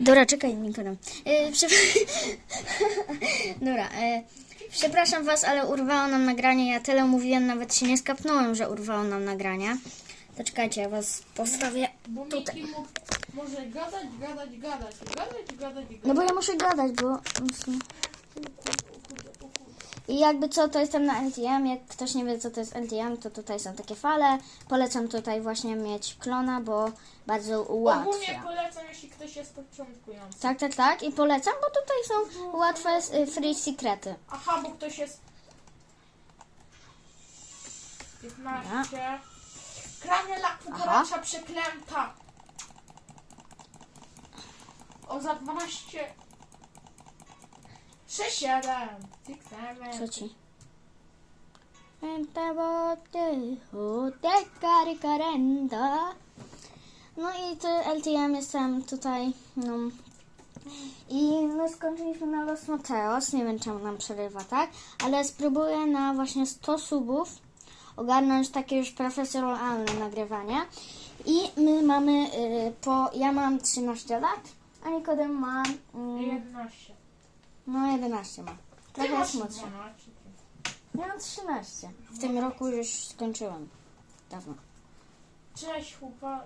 Dobra, czekaj, gadam. E, przep- Dobra, e, przepraszam was, ale urwało nam nagranie. Ja tyle mówiłem, nawet się nie skapnąłem, że urwało nam nagranie. To czekajcie, ja was postawię Bo tutaj. Miki może gadać, gadać, gadać, gadać, gadać, gadać. No bo ja muszę gadać, bo... I jakby co, to jestem na LTM. Jak ktoś nie wie, co to jest LTM, to tutaj są takie fale. Polecam tutaj właśnie mieć klona, bo bardzo Ogólnie ułatwia. polecam, ktoś jest początkujący. Tak, tak, tak. I polecam, bo tutaj są łatwe y, free sekrety. Aha, bo ktoś jest... 15... Kramela kukuracza przeklęta! O, za 12... 6, 7, 6, 7... Co ci? Te boty, o, te kary karenda. No i to LTM jestem tutaj, no. I no skończyliśmy na Los Mateos, nie wiem czemu nam przerywa, tak? Ale spróbuję na właśnie 100 subów ogarnąć takie już profesjonalne nagrywanie. I my mamy y, po, ja mam 13 lat, a Nikodem ma, mm, 11. no 11 ma. Ty Trochę jest młodszy. 12. Ja mam 13. W tym roku już skończyłem. Dawno. Cześć chłopa,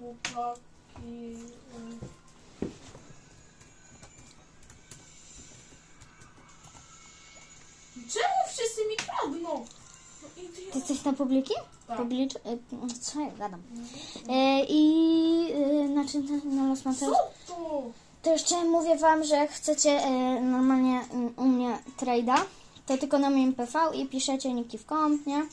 chłopaki. y. Czemu wszyscy mi kradną? No ty jesteś na publiki? Tak. Publicz... y, Co ja gadam? E, I y, znaczy na- na Los Co Mateos. to? To jeszcze mówię wam, że jak chcecie e, normalnie mm, u mnie trade'a, to tylko na moim PV i piszecie niki w komp, nie?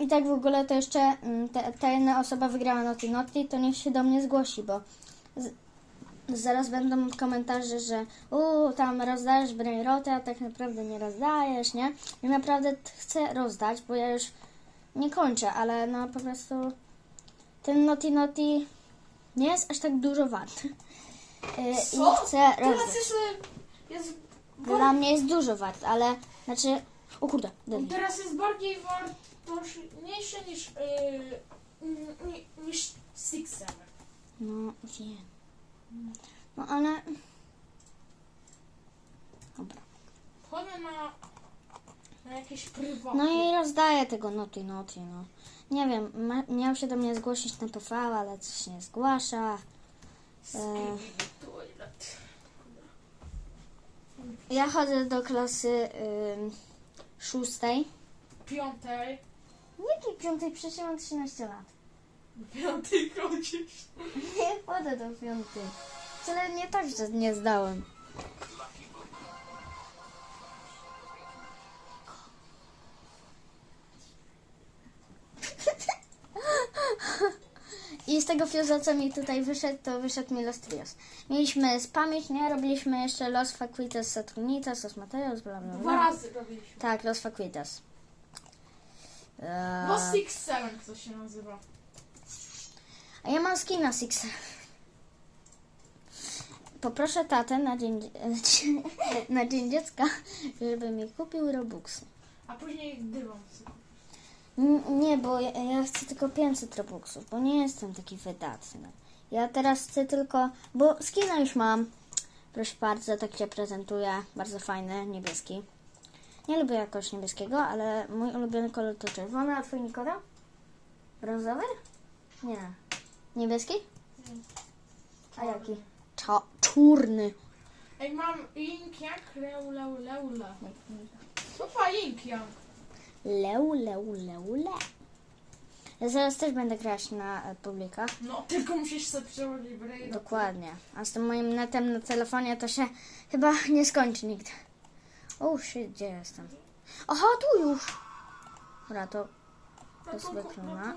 I tak w ogóle to jeszcze mm, te, ta jedna osoba wygrała Naughty Naughty, to niech się do mnie zgłosi, bo z, zaraz będą komentarze, że u tam rozdajesz brainrotę, a tak naprawdę nie rozdajesz, nie? I naprawdę chcę rozdać, bo ja już nie kończę, ale no po prostu ten Naughty Naughty nie jest aż tak dużo wart. Y, Co? I chcę rozdać. jest... jest Dla mnie jest dużo wart, ale znaczy. O kurde, teraz jest bardziej wartościniejszy niż... Yy, ni- niż Six Seven. No wiem. No ale. Dobra. Chodzę na... na jakieś prywatne. No i rozdaję tego noty, noty, no. Nie wiem, ma, miał się do mnie zgłosić na PV, ale coś nie zgłasza. E, ja chodzę do klasy ym, szóstej. Piątej. Jakiej piątej? Przecież ja mam 13 lat. Piątej chodzisz. Nie chodzę do piątej. Wcale nie tak, że nie zdałem. I z tego fioza, co mi tutaj wyszedł, to wyszedł mi Los Trios. Mieliśmy spamięć, nie? Robiliśmy jeszcze Los Faquitas Saturnitas, Los Mateos, bla bla Dwa bla. razy robiliśmy. Tak, Los Faquitas. Eee, No Six Seven to się nazywa. A ja mam skina Six. Poproszę tatę na dzień, na dzień dziecka, żeby mi kupił Robuxy. A później dywan. N- Nie, bo ja, ja chcę tylko 500 Robuxów, bo nie jestem taki wydatny. Ja teraz chcę tylko, bo skina już mam. Proszę bardzo, tak się prezentuje. Bardzo fajny, niebieski. Nie lubię jakoś niebieskiego, ale mój ulubiony kolor to czerwony, a twój Nikola? Brązowy? Nie. Niebieski? A jaki? Cza- czurny. Ej, mam Ink jak leu leu leula. Super Ink jak. Leu, leu, leu, le. Ja zaraz też będę grać na e, publikach. No, tylko musisz sobie przełożyć. Dokładnie. A z tym moim netem na telefonie to się chyba nie skończy nigdy. O, shit, gdzie jestem? Aha, tu już. Dobra, to to sobie klona.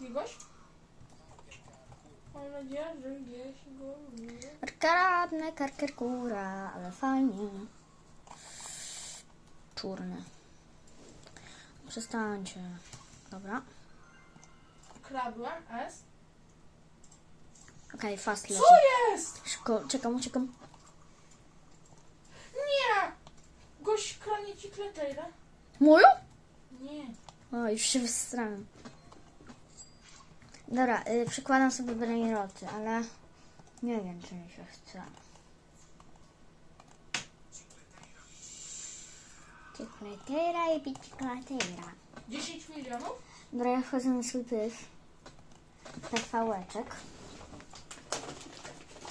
Jakiegoś? Mam nadzieję, że gdzieś go. Kradnę karkerkura, ale fajnie. Czurny. Przestańcie. Dobra. Kradłem S. Okej, fast leci. Co jest? Szybko, czekam, uciekam. Nie! Gość ile? Moją? Nie. O, już się wystrałem. Dobra, y, przykładam sobie brainroty, ale nie wiem, czy mi się chce. Czekolateira i czekolateira. 10 milionów? Dobra, ja wchodzę na swój pyf. PVeczek.